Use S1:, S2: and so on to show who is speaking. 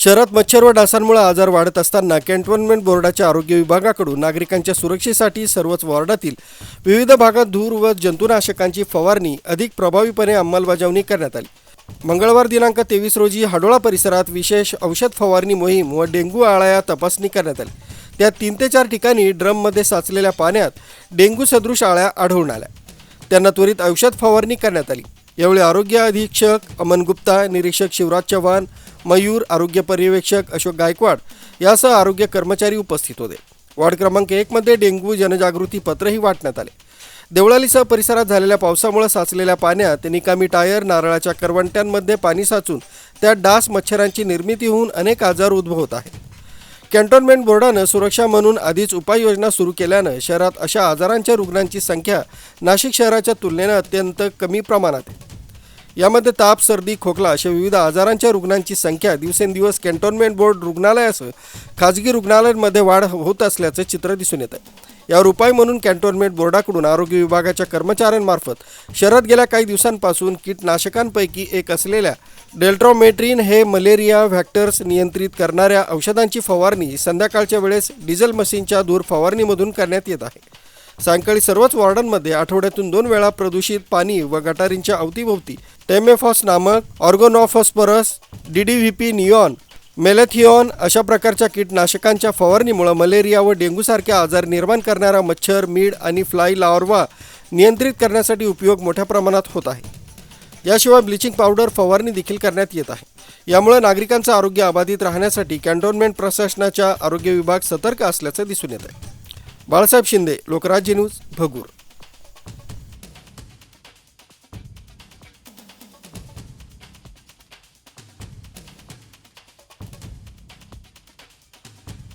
S1: शहरात मच्छर व डासांमुळे आजार वाढत असताना कॅन्टोन्मेंट बोर्डाच्या आरोग्य विभागाकडून नागरिकांच्या सुरक्षेसाठी सर्वच वॉर्डातील विविध भागात धूर व जंतुनाशकांची फवारणी अधिक प्रभावीपणे अंमलबजावणी करण्यात आली. मंगळवार दिनांक तेवीस रोजी हाडोळा परिसरात विशेष औषध फवारणी मोहीम व डेंग्यू आळ्या तपासणी करण्यात आली. त्यात तीन ते चार ठिकाणी ड्रममध्ये साचलेल्या पाण्यात डेंग्यू सदृश आळ्या आढळून आल्या. त्यांना त्वरित औषध फवारणी करण्यात आली. यावेळी आरोग्य अधीक्षक अमन गुप्ता निरीक्षक शिवराज चव्हाण मयूर आरोग्य पर्यवेक्षक अशोक गायकवाड यासह आरोग्य कर्मचारी उपस्थित होते. वार्ड क्रमांक एकमध्ये डेंग्यू जनजागृती पत्रही वाटण्यात आले. देवळालीसह परिसरात झालेल्या पावसामुळे साचलेल्या पाण्यात निकामी टायर नारळाच्या करवंट्यांमध्ये पाणी साचून त्यात डास मच्छरांची निर्मिती होऊन अनेक आजार उद्भवत आहेत. कॅन्टोन्मेंट बोर्डानं सुरक्षा म्हणून आधीच उपाययोजना सुरू केल्यानं शहरात अशा आजारांच्या रुग्णांची संख्या नाशिक शहराच्या तुलनेनं अत्यंत कमी प्रमाणात आहे. यामध्ये ताप सर्दी खोकला अशा विविध आजारांच्या रुग्णांची संख्या दिवसेंदिवस कॅन्टोन्मेंट बोर्ड रुग्णालयासह खाजगी रुग्णालयांमध्ये वाढ होत असल्याचं चित्र दिसून येत आहे. यावर उपाय म्हणून कॅन्टोन्मेंट बोर्डाकडून आरोग्य विभागाच्या कर्मचाऱ्यांमार्फत शहरात गेल्या काही दिवसांपासून कीटनाशकांपैकी एक असलेल्या डेल्ट्रॉमेट्रिन हे मलेरिया व्हॅक्टर्स नियंत्रित करणाऱ्या औषधांची फवारणी संध्याकाळच्या वेळेस डिझेल मशीनच्या दूर फवारणीमधून करण्यात येत आहे. सायंकाळी सर्वच वॉर्डांमध्ये आठवड्यातून दोन वेळा प्रदूषित पाणी व गटारींच्या अवतीभोवती टेमेफॉस नामक organophosphorus D D V P neon malathion अशा प्रकारच्या कीटनाशकांच्या फवारणीमुळे मलेरिया व डेंग्यूसारखे आजार निर्माण करणारा मच्छर मीड आणि फ्लाय लार्वा नियंत्रित करण्यासाठी उपयोग मोठ्या प्रमाणात होत आहे. याशिवाय ब्लिचिंग पावडर फवारणी देखील करण्यात येत आहे. यामुळे नागरिकांचं आरोग्य अबाधित राहण्यासाठी कॅन्टोन्मेंट प्रशासनाच्या आरोग्य विभाग सतर्क असल्याचं दिसून येत आहे बाळासाहेब शिंदे लोकराज्य न्यूज भगूर.